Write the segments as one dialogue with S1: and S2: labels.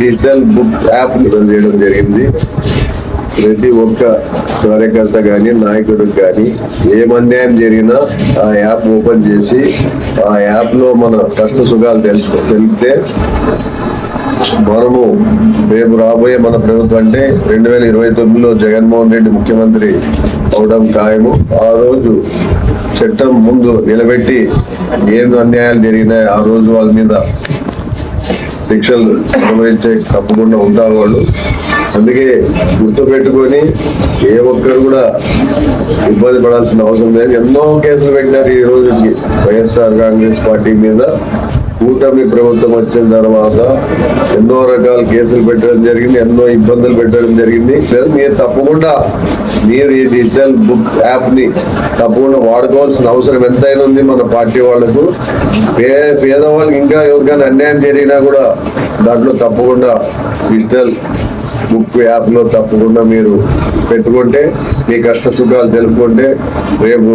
S1: Digital book app విడుదల చేయడం జరిగింది. ప్రతి ఒక్క కార్యకర్త కానీ నాయకుడికి కానీ ఏం అన్యాయం జరిగినా ఆ యాప్ ఓపెన్ చేసి ఆ యాప్లో మన కష్ట సుఖాలు తెలుసు తెలిపితే మనము రేపు రాబోయే మన ప్రభుత్వం అంటే రెండు వేల ఇరవై తొమ్మిదిలో జగన్మోహన్ రెడ్డి ముఖ్యమంత్రి అవడం ఖాయము. ఆ రోజు చట్టం ముందు నిలబెట్టి ఏం అన్యాయాలు జరిగినాయి ఆ రోజు వాళ్ళ మీద శిక్షలు అనుభవించే తప్పకుండా ఉంటారు వాళ్ళు. అందుకే గుర్తుపెట్టుకొని ఏ ఒక్కరు కూడా ఇబ్బంది పడాల్సిన అవసరం లేదు. ఎన్నో కేసులు పెట్టినారు ఈ రోజుకి వైఎస్ఆర్ కాంగ్రెస్ పార్టీ మీద. కూటమి ప్రభుత్వం వచ్చిన తర్వాత ఎన్నో రకాల కేసులు పెట్టడం జరిగింది ఎన్నో ఇబ్బందులు పెట్టడం జరిగింది. లేదు మీరు తప్పకుండా మీరు ఈ డిజిటల్ బుక్ యాప్ని తప్పకుండా వాడుకోవాల్సిన అవసరం ఎంతైనా ఉంది మన పార్టీ వాళ్ళకు. పే పేదవాళ్ళకి ఇంకా ఎవరికైనా అన్యాయం జరిగినా కూడా దాంట్లో తప్పకుండా డిజిటల్ బుక్ యాప్లో తప్పకుండా మీరు పెట్టుకుంటే మీ కష్ట సుఖాలు తెలుపుకుంటే రేపు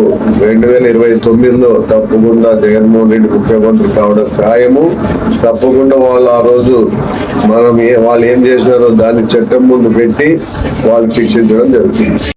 S1: రెండు వేల ఇరవై తొమ్మిదిలో తప్పకుండా జగన్మోహన్ రెడ్డి ముఖ్యమంత్రి కావడం ఖాయము. తప్పకుండా వాళ్ళు ఆ రోజు మనం ఏ వాళ్ళు ఏం చేశారో దాన్ని చట్టం ముందు పెట్టి వాళ్ళు శిక్షించడం జరుగుతుంది.